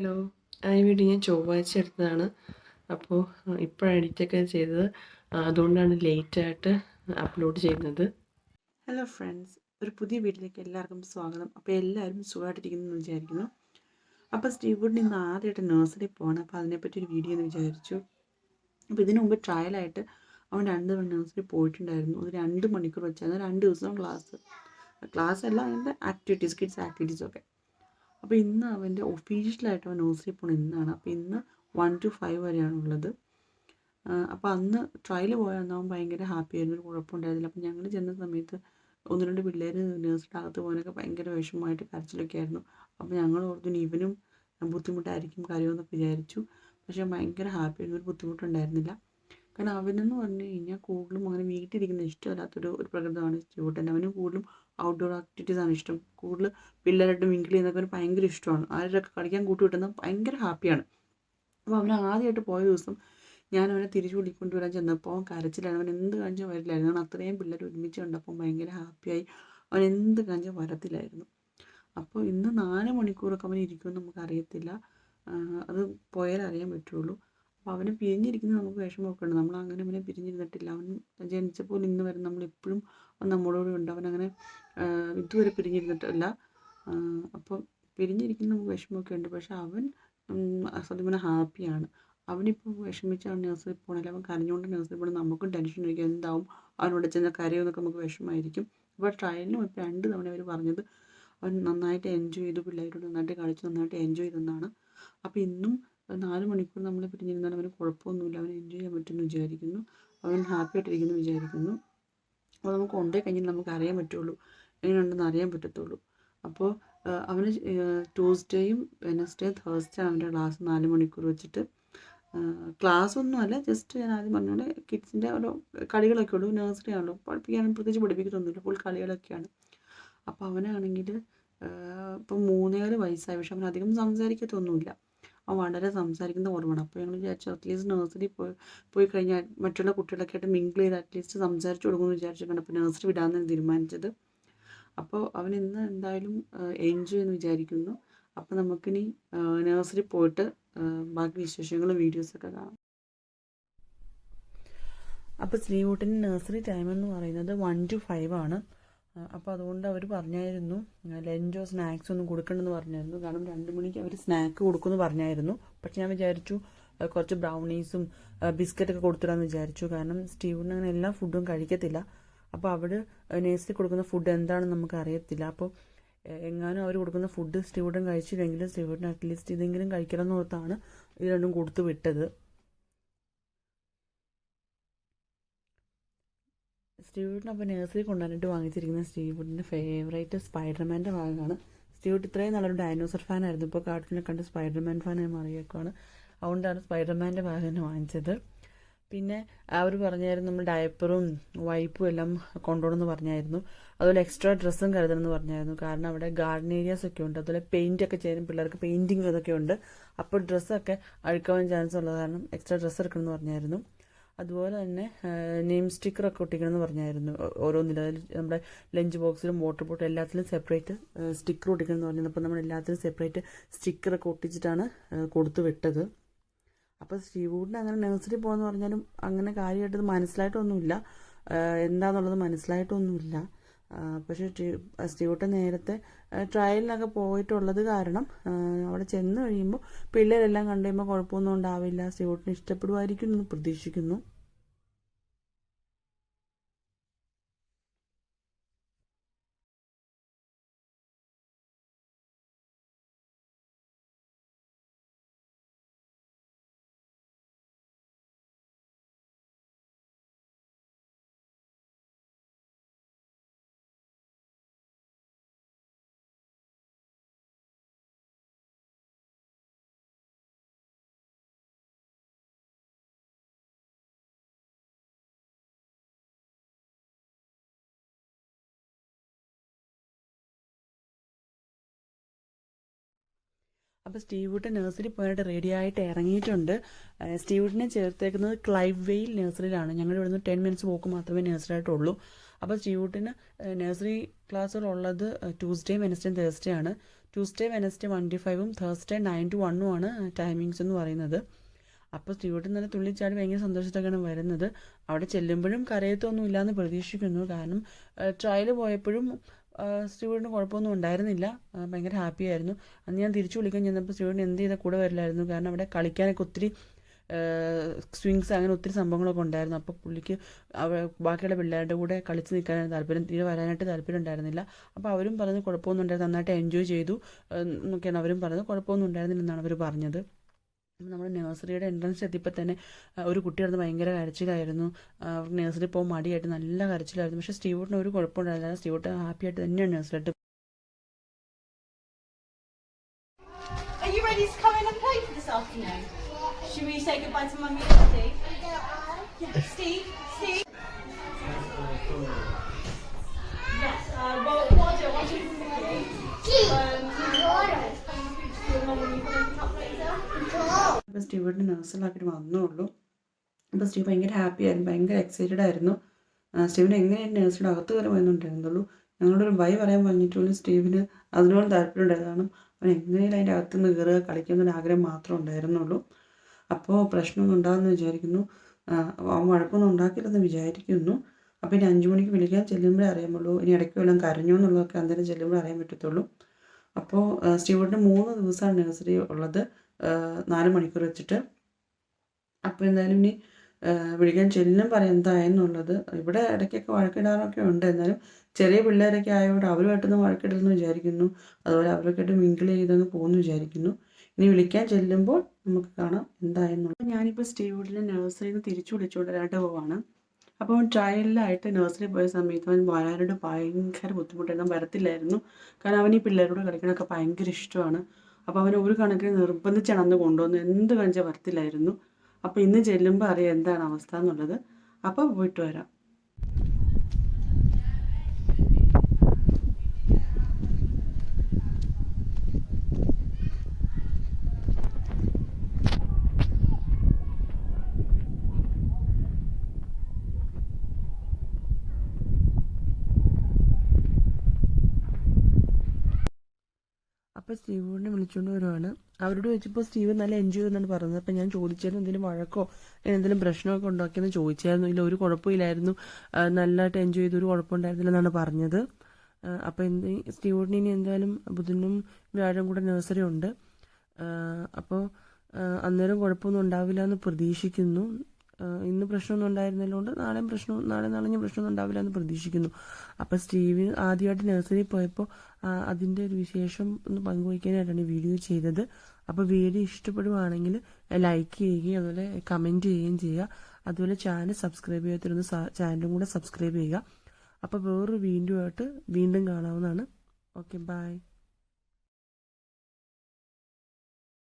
Hello. ഈ video ഞാൻ ചൊവ്വാഴ്ച എടുത്തതാണ്. അപ്പോൾ ഇപ്പോഴാണ് എഡിറ്റൊക്കെ ചെയ്തത്. അതുകൊണ്ടാണ് ലേറ്റായിട്ട് അപ്ലോഡ് ചെയ്യുന്നത്. ഹലോ ഫ്രണ്ട്സ് ഒരു പുതിയ വീട്ടിലേക്ക് എല്ലാവർക്കും സ്വാഗതം. അപ്പോൾ എല്ലാവരും സുഖമായിട്ടിരിക്കുന്നു എന്ന് വിചാരിക്കുന്നു. അപ്പോൾ സ്റ്റീവുഡിന് ഇന്ന് ആദ്യമായിട്ട് നഴ്സറി പോകണം അപ്പോൾ അതിനെപ്പറ്റി ഒരു വീഡിയോ എന്ന് വിചാരിച്ചു. അപ്പോൾ ഇതിനു മുമ്പ് ട്രയലായിട്ട് അവൻ രണ്ട് തവണ നഴ്സറി പോയിട്ടുണ്ടായിരുന്നു. ഒരു രണ്ട് മണിക്കൂർ വെച്ചായിരുന്നു. രണ്ട് ദിവസം ക്ലാസ് ക്ലാസ് അല്ല അതിന്റെ ആക്ടിവിറ്റീസ് കിഡ്സ് ആക്ടിവിറ്റീസ് ഒക്കെ. അപ്പോൾ ഇന്ന് അവന്റെ ഒഫീഷ്യലായിട്ട് അവൻ നഴ്സറി പോണ ഇന്നാണ്. അപ്പോൾ ഇന്ന് വൺ ടു ഫൈവ് വരെയാണുള്ളത് അപ്പോൾ അന്ന് ട്രയൽ പോയ അന്ന് അവൻ ഭയങ്കര ഹാപ്പി ആയിരുന്നു. ഒരു കുഴപ്പമുണ്ടായിരുന്നില്ല അപ്പോൾ ഞങ്ങൾ ചെന്ന സമയത്ത് ഒന്ന് രണ്ട് പിള്ളേർ നേഴ്സിന്റെ അകത്ത് പോകാനൊക്കെ ഭയങ്കര വിഷമമായിട്ട് കരച്ചിലൊക്കെ ആയിരുന്നു. അപ്പോൾ ഞങ്ങൾ ഓർത്തു ഇവനും ബുദ്ധിമുട്ടായിരിക്കും കാര്യമെന്നൊക്കെ വിചാരിച്ചു. പക്ഷേ ഭയങ്കര ഹാപ്പി ആയിരുന്നു. ഒരു ബുദ്ധിമുട്ടുണ്ടായിരുന്നില്ല. കാരണം അവനെന്ന് പറഞ്ഞു കഴിഞ്ഞാൽ കൂടുതലും അങ്ങനെ വീട്ടിലിരിക്കുന്ന ഇഷ്ടമല്ലാത്തൊരു ഒരു പ്രകൃതമാണ്. ചൂട്ടൻ അവന് കൂടുതലും ഔട്ട്ഡോർ ആക്ടിവിറ്റീസ് ആണ് ഇഷ്ടം. കൂടുതൽ പിള്ളേരായിട്ട് മിങ്കിൾ ചെയ്യുന്നതൊക്കെ അവന് ഭയങ്കര ഇഷ്ടമാണ്. ആരൊക്കെ കളിക്കാൻ കൂട്ടി കിട്ടുന്നത് ഭയങ്കര ഹാപ്പിയാണ് അപ്പോൾ അവൻ ആദ്യമായിട്ട് പോയ ദിവസം ഞാൻ അവനെ തിരിച്ചു വിളിക്കൊണ്ട് വരാൻ ചെന്നപ്പോൾ അവൻ കരച്ചിലാണ്. അവൻ എന്ത് കാണിച്ചാൽ വരില്ലായിരുന്നു. കാരണം അത്രയും പിള്ളേർ ഒരുമിച്ച് കണ്ടപ്പോൾ ഭയങ്കര ഹാപ്പിയായി അവൻ എന്ത് കാണിച്ചാൽ വരത്തില്ലായിരുന്നു. അപ്പോൾ ഇന്ന് നാല് മണിക്കൂറൊക്കെ അവൻ ഇരിക്കുമെന്ന് നമുക്കറിയത്തില്ല. അത് പോയാലറിയാൻ പറ്റുള്ളൂ. അപ്പോൾ അവനെ പിരിഞ്ഞിരിക്കുന്നത് നമുക്ക് വിഷമമൊക്കെ ഉണ്ട് നമ്മൾ അങ്ങനെ അവനെ പിരിഞ്ഞിരുന്നിട്ടില്ല. അവൻ ജനിച്ചപ്പോൾ ഇന്ന് വരെ നമ്മളിപ്പോഴും നമ്മളോട് ഉണ്ട്. അവനങ്ങനെ ഇതുവരെ പിരിഞ്ഞിരുന്നിട്ടില്ല. അപ്പോൾ പിരിഞ്ഞിരിക്കുന്ന നമുക്ക് വിഷമമൊക്കെ ഉണ്ട് പക്ഷെ അവൻ സത്യം പറഞ്ഞാൽ ഹാപ്പിയാണ് അവനിപ്പോൾ വിഷമിച്ചാണ് നഴ്സറി പോകണമെങ്കിൽ അവൻ കരഞ്ഞുകൊണ്ട് നഴ്സറി പോകണം നമുക്കും ടെൻഷൻ ആയിരിക്കും. എന്താവും? അവനോട് ചെന്ന കരയുമെന്നൊക്കെ നമുക്ക് വിഷമമായിരിക്കും. അപ്പോൾ ട്രയലിനും ഇപ്പോൾ രണ്ട് തവണ അവർ പറഞ്ഞത്. അവൻ നന്നായിട്ട് എൻജോയ് ചെയ്തു. പിള്ളേരോട് നന്നായിട്ട് കളിച്ച്. നന്നായിട്ട് എൻജോയ് ചെയ്തെന്നാണ് അപ്പോൾ ഇന്നും നാല് മണിക്കൂർ നമ്മൾ പിരിഞ്ഞിരുന്നാൽ അവന് കുഴപ്പമൊന്നുമില്ല. അവൻ എൻജോയ് ചെയ്യാൻ പറ്റുമെന്ന് വിചാരിക്കുന്നു. അവൻ ഹാപ്പി ആയിട്ടിരിക്കുന്നു വിചാരിക്കുന്നു. അപ്പോൾ നമുക്ക് കൊണ്ടേ കഴിഞ്ഞാൽ നമുക്ക് അറിയാൻ പറ്റുള്ളൂ. എങ്ങനെയുണ്ടെന്ന് അറിയാൻ പറ്റത്തുള്ളൂ. അപ്പോൾ അവന് ട്യൂസ്ഡേയും വെനസ്ഡേയും തേഴ്സ്ഡേ അവന്റെ ക്ലാസ് നാല് മണിക്കൂർ വെച്ചിട്ട് ക്ലാസ് ഒന്നുമല്ല ജസ്റ്റ് ഞാൻ ആദ്യം പറഞ്ഞ പോലെ കിഡ്സിന്റെ ഓരോ കളികളൊക്കെ ഉള്ളൂ. നഴ്സറി ആണല്ലോ. പഠിപ്പിക്കാൻ പ്രത്യേകിച്ച് പഠിപ്പിക്കത്തൊന്നുമില്ല ഫുൾ കളികളൊക്കെയാണ്. അപ്പോൾ അവനാണെങ്കിൽ ഇപ്പം മൂന്നേകാൽ വയസ്സായി. പക്ഷെ അവൻ അധികം സംസാരിക്കത്തൊന്നുമില്ല. അവൻ വളരെ സംസാരിക്കുന്ന കുറവാണ് അപ്പോൾ ഞങ്ങൾ വിചാരിച്ചു അറ്റ്ലീസ്റ്റ് നഴ്സറി പോയി പോയി കഴിഞ്ഞാൽ മറ്റുള്ള കുട്ടികളൊക്കെ ആയിട്ട് മിങ്കിൾ ചെയ്ത് അറ്റ്ലീസ്റ്റ് സംസാരിച്ച് കൊടുക്കുമെന്ന് വിചാരിച്ചിട്ടാണ് അപ്പോൾ നഴ്സറി വിടാമെന്ന് തീരുമാനിച്ചത്. അപ്പോൾ അവൻ ഇന്ന് എന്തായാലും എൻജോയ് എന്ന് വിചാരിക്കുന്നു. അപ്പോൾ നമുക്കിനി നഴ്സറി പോയിട്ട് ബാക്കി വിശേഷങ്ങളും വീഡിയോസൊക്കെ കാണാം. അപ്പോൾ ശ്രീകൂട്ടിന്റെ നഴ്സറി ടൈം എന്ന് പറയുന്നത് വൺ ടു ഫൈവ് ആണ്. അപ്പോൾ അതുകൊണ്ട് അവർ പറഞ്ഞായിരുന്നു ലഞ്ചോ സ്നാക്സോ ഒന്നും കൊടുക്കണമെന്ന് പറഞ്ഞായിരുന്നു. കാരണം രണ്ട് മണിക്ക് അവർ സ്നാക്ക് കൊടുക്കുമെന്ന് പറഞ്ഞായിരുന്നു. പക്ഷെ ഞാൻ വിചാരിച്ചു കുറച്ച് ബ്രൗണീസും ബിസ്ക്കറ്റൊക്കെ കൊടുത്തിടാന്ന് വിചാരിച്ചു. കാരണം സ്റ്റീവിന് അങ്ങനെ എല്ലാ ഫുഡും കഴിക്കത്തില്ല. അപ്പോൾ അവിടെ നേഴ്സറി കൊടുക്കുന്ന ഫുഡ് എന്താണെന്ന് നമുക്ക് അറിയത്തില്ല അപ്പോൾ എങ്ങാനും അവർ കൊടുക്കുന്ന ഫുഡ് സ്റ്റീവുഡൻ കഴിച്ചില്ലെങ്കിലും സ്റ്റീവുഡൻ അറ്റ്ലീസ്റ്റ് ഇതെങ്കിലും കഴിക്കണം എന്നോർത്താണ് ഇത് രണ്ടും കൊടുത്തു വിട്ടത്. സ്റ്റീവുഡിന് അപ്പോൾ നേഴ്സറി കൊണ്ടുവന്നിട്ട് വാങ്ങിച്ചിരിക്കുന്ന സ്റ്റീവിഡിന്റെ ഫേവറേറ്റ് സ്പൈഡർമാന്റെ ഭാഗമാണ്. സ്റ്റീവിഡ് ഇത്രയും നല്ലൊരു ഡൈനോസർ ഫാനായിരുന്നു ഇപ്പോൾ കാർട്ടൂണിനെ കണ്ട് സ്പൈഡർമാൻ ഫാനായി മാറിയേക്കുവാണ്. അതുകൊണ്ടാണ് സ്പൈഡർമാന്റെ ഭാഗം തന്നെ വാങ്ങിച്ചത്. പിന്നെ അവർ പറഞ്ഞായിരുന്നു നമ്മൾ ഡയപ്പറും വൈപ്പും എല്ലാം കൊണ്ടുപോകണമെന്ന് പറഞ്ഞായിരുന്നു. അതുപോലെ എക്സ്ട്രാ ഡ്രസ്സും കരുതണമെന്ന് പറഞ്ഞായിരുന്നു. കാരണം അവിടെ ഗാർഡൻ ഏരിയാസ് ഒക്കെ ഉണ്ട്. അതുപോലെ പെയിന്റ് ഒക്കെ ചെയ്യാനും പിള്ളേർക്ക് പെയിന്റിങ് അതൊക്കെ ഉണ്ട്. അപ്പോൾ ഡ്രസ്സൊക്കെ അഴുക്കാൻ ചാൻസ് ഉള്ളത് കാരണം എക്സ്ട്രാ ഡ്രസ്സ് എടുക്കണമെന്ന് പറഞ്ഞായിരുന്നു. അതുപോലെ തന്നെ നെയിം സ്റ്റിക്കറൊക്കെ ഒട്ടിക്കണമെന്ന് പറഞ്ഞായിരുന്നു. ഓരോന്നിലും. അതിൽ നമ്മുടെ ലഞ്ച് ബോക്സിലും വാട്ടർ ബോട്ടിൽ എല്ലാത്തിലും സെപ്പറേറ്റ് സ്റ്റിക്കർ ഒട്ടിക്കണമെന്ന് പറഞ്ഞിരുന്നു. അപ്പോൾ നമ്മൾ എല്ലാത്തിലും സെപ്പറേറ്റ് സ്റ്റിക്കറൊക്കെ ഒട്ടിച്ചിട്ടാണ് കൊടുത്തു വിട്ടത്. അപ്പോൾ സ്റ്റീവൂഡിന് അങ്ങനെ നഴ്സറി പോകുമെന്ന് പറഞ്ഞാലും അങ്ങനെ കാര്യമായിട്ട് മനസ്സിലായിട്ടൊന്നുമില്ല. എന്താണെന്നുള്ളത് മനസ്സിലായിട്ടൊന്നുമില്ല. പക്ഷേ സ്റ്റീവൂട്ട് നേരത്തെ ട്രയലിനൊക്കെ പോയിട്ടുള്ളത് കാരണം അവിടെ ചെന്ന് കഴിയുമ്പോൾ പിള്ളേരെല്ലാം കണ്ടു കഴിയുമ്പോൾ കുഴപ്പമൊന്നും ഉണ്ടാവില്ല. സ്റ്റീവൂട്ടിന് ഇഷ്ടപ്പെടുമായിരിക്കും എന്ന് പ്രതീക്ഷിക്കുന്നു. അപ്പോൾ സ്റ്റീവുഡ് നഴ്സറി പോയിട്ട് റെഡി ആയിട്ട് ഇറങ്ങിയിട്ടുണ്ട്. സ്റ്റീവുഡിനെ ചേർത്തേക്കുന്നത് ക്ലൈവ് വെയിൽ നഴ്സറിയിലാണ്. ഞങ്ങൾ ഇവിടുന്ന് ടെൻ മിനിറ്റ്സ് വോക്ക് മാത്രമേ നഴ്സറി ആയിട്ടുള്ളൂ അപ്പോൾ സ്റ്റീവുഡിന് നഴ്സറി ക്ലാസ്സുകളുള്ളത് ട്യൂസ്ഡേ വെനസ്ഡേ തേഴ്സ്ഡേ ആണ്. ട്യൂസ്ഡേ വെനസ്ഡേ വൺ ടു ഫൈവും തേഴ്സ്ഡേ നയൻ ടു വണ്ണും ആണ് ടൈമിങ്സ് എന്ന് പറയുന്നത്. അപ്പോൾ സ്റ്റീവർട്ട് നല്ല തുള്ളിച്ചാടി ഭയങ്കര സന്തോഷത്തൊക്കെയാണ് വരുന്നത്. അവിടെ ചെല്ലുമ്പോഴും കരയത്തൊന്നും ഇല്ലയെന്ന് പ്രതീക്ഷിക്കുന്നു. കാരണം ട്രയൽ പോയപ്പോഴും സ്റ്റീവർട്ടിന് കുഴപ്പമൊന്നും ഉണ്ടായിരുന്നില്ല. ഭയങ്കര ഹാപ്പി ആയിരുന്നു. അന്ന് ഞാൻ തിരിച്ചു വിളിക്കാൻ ചെന്നപ്പോൾ സ്റ്റീവർട്ടിന് എന്ത് ചെയ്താൽ കൂടെ വരില്ലായിരുന്നു. കാരണം അവിടെ കളിക്കാനൊക്കെ ഒത്തിരി സ്വിങ്സ് അങ്ങനെ ഒത്തിരി സംഭവങ്ങളൊക്കെ ഉണ്ടായിരുന്നു. അപ്പോൾ പുള്ളിക്ക് ബാക്കിയുള്ള പിള്ളേരുടെ കൂടെ കളിച്ച് നിൽക്കാനാണ് താല്പര്യം. തീരെ വരാനായിട്ട് താല്പര്യം ഉണ്ടായിരുന്നില്ല. അപ്പോൾ അവരും പറഞ്ഞ് കുഴപ്പമൊന്നും ഉണ്ടായിരുന്നു നന്നായിട്ട് എൻജോയ് ചെയ്തു. എന്നൊക്കെയാണ് അവരും പറഞ്ഞത് കുഴപ്പമൊന്നും ഉണ്ടായിരുന്നില്ലെന്നാണ് അവർ പറഞ്ഞത്. നമ്മൾ നഴ്സറിയുടെ എൻട്രൻസ് എത്തിയപ്പോൾ തന്നെ ഒരു കുട്ടി കിടന്ന് ഭയങ്കര കരച്ചിലായിരുന്നു. അവർക്ക് നഴ്സറി പോകാൻ മടിയായിട്ട് നല്ല കരച്ചിലായിരുന്നു. പക്ഷേ സ്റ്റീവോട്ടിന് ഒരു കുഴപ്പമുണ്ടായിരുന്നില്ല. സ്റ്റീവോട്ട് ഹാപ്പി ആയിട്ട് തന്നെയാണ് നഴ്സറിയായിട്ട് Are you ready to come in and play for അപ്പോൾ സ്റ്റീവറിനെ വന്നുള്ളൂ വന്നോളൂ അപ്പോൾ സ്റ്റീവ് ഭയങ്കര ഹാപ്പി ആയിരുന്നു ഭയങ്കര എക്സൈറ്റഡ് ആയിരുന്നു. സ്റ്റീവിന് എങ്ങനെയാണ് നഴ്സിയുടെ അകത്ത് കയറി പോയെന്നുണ്ടായിരുന്നുള്ളൂ ഞങ്ങളോടൊരു ബൈ പറയാൻ പറഞ്ഞിട്ടുള്ളൂ സ്റ്റീവിന് അതിനോട് താല്പര്യം ഉണ്ടായതാണ് അവൻ എങ്ങനെയും അതിന്റെ അകത്ത് നിന്ന് കയറുക കളിക്കുന്നൊരു ആഗ്രഹം മാത്രമേ ഉണ്ടായിരുന്നുള്ളൂ. അപ്പോൾ പ്രശ്നമൊന്നും ഉണ്ടാകുമെന്ന് വിചാരിക്കുന്നു. അവൻ വഴക്കൊന്നും ഉണ്ടാക്കില്ലെന്ന് വിചാരിക്കുന്നു. അപ്പോൾ ഇനി അഞ്ചു മണിക്ക് വിളിക്കാൻ ചെല്ലുമ്പോഴേ അറിയാമുള്ളൂ ഇനി ഇടയ്ക്ക് വല്ലതും കരഞ്ഞോ എന്നുള്ളതൊക്കെ അന്നേരം ചെല്ലുമ്പോഴേ അറിയാൻ പറ്റത്തുള്ളൂ. അപ്പോൾ സ്റ്റീവർട്ടിന് മൂന്ന് ദിവസമാണ് നഴ്സറി ഉള്ളത്. നാല് മണിക്കൂർ വെച്ചിട്ട്. അപ്പോൾ എന്തായാലും ഇനി വിളിക്കാൻ ചെല്ലും പറയാം എന്തായെന്നുള്ളത്. ഇവിടെ ഇടയ്ക്കൊക്കെ വഴക്കിടാറൊക്കെ ഉണ്ട്. എന്നാലും ചെറിയ പിള്ളേരൊക്കെ ആയതുകൊണ്ട് അവരുമായിട്ടൊന്നും വഴക്കിടലെന്ന് വിചാരിക്കുന്നു. അതുപോലെ അവരൊക്കെ ആയിട്ട് മിങ്കിൾ ചെയ്തൊന്ന് പോകുമെന്ന് വിചാരിക്കുന്നു. ഇനി വിളിക്കാൻ ചെല്ലുമ്പോൾ നമുക്ക് കാണാം എന്തായെന്നുള്ളത്. ഞാനിപ്പോൾ സ്റ്റീവുഡിലെ നഴ്സറിയിൽ നിന്ന് തിരിച്ചു വിളിച്ചുകൊണ്ട് വരാനായിട്ട് പോവാണ്. അപ്പോൾ ട്രയലിലായിട്ട് നഴ്സറി പോയ സമയത്ത് അവൻ വരാനോട് ഭയങ്കര ബുദ്ധിമുട്ടായിരുന്നു. അവൻ വരത്തില്ലായിരുന്നു. കാരണം അവൻ ഈ പിള്ളേരോട് കളിക്കണമൊക്കെ ഭയങ്കര ഇഷ്ടമാണ്. അപ്പോൾ അവനെ ഒരു കണക്കിന് നിർബന്ധിച്ചാണ് അന്ന് കൊണ്ടുവന്നത് എന്ത് കാണിച്ചാൽ വരത്തില്ലായിരുന്നു. അപ്പോൾ ഇന്ന് ചെല്ലുമ്പോൾ അറിയാം എന്താണ് അവസ്ഥ എന്നുള്ളത്. അപ്പോൾ പോയിട്ട് വരാം. അപ്പോൾ സ്റ്റീവിനെ വിളിച്ചുകൊണ്ട് വരുവാണ് അവരോട് ചോദിച്ചപ്പോൾ സ്റ്റീവ് നല്ല എൻജോയ് എന്നാണ് പറഞ്ഞത്. അപ്പം ഞാൻ ചോദിച്ചായിരുന്നു എന്തെങ്കിലും വഴക്കോ എന്തെങ്കിലും പ്രശ്നമൊക്കെ ഉണ്ടാക്കിയെന്ന് ചോദിച്ചായിരുന്നു. ഇല്ല ഒരു കുഴപ്പമില്ലായിരുന്നു. നല്ലതായിട്ട് എൻജോയ് ചെയ്തൊരു കുഴപ്പമുണ്ടായിരുന്നില്ല എന്നാണ് പറഞ്ഞത്. അപ്പോൾ എന്ത് സ്റ്റീവിന് ഇനി എന്തായാലും ബുധനും വ്യാഴം കൂടെ നഴ്സറി ഉണ്ട്. അപ്പോൾ അന്നേരം കുഴപ്പമൊന്നും ഉണ്ടാവില്ല എന്ന് പ്രതീക്ഷിക്കുന്നു. ഇന്ന് പ്രശ്നമൊന്നും ഉണ്ടായിരുന്നതുകൊണ്ട് നാളെയും പ്രശ്നം നാളെ നാളെ പ്രശ്നമൊന്നും ഉണ്ടാവില്ല എന്ന് പ്രതീക്ഷിക്കുന്നു. അപ്പോൾ സ്റ്റീവിന് ആദ്യമായിട്ട് നഴ്സറി പോയപ്പോൾ അതിന്റെ ഒരു വിശേഷം ഒന്ന് പങ്കുവയ്ക്കാനായിട്ടാണ് വീഡിയോ ചെയ്തത്. അപ്പോൾ വീഡിയോ ഇഷ്ടപ്പെടുവാണെങ്കിൽ ലൈക്ക് ചെയ്യുകയും അതുപോലെ കമന്റ് ചെയ്യുകയും ചെയ്യുക. അതുപോലെ ചാനൽ സബ്സ്ക്രൈബ് ചെയ്യാത്തിരുന്ന ചാനലും കൂടെ സബ്സ്ക്രൈബ് ചെയ്യുക. അപ്പോൾ വേറൊരു വീഡിയോ ആയിട്ട് വീണ്ടും കാണാവുന്നതാണ്. Okay bye.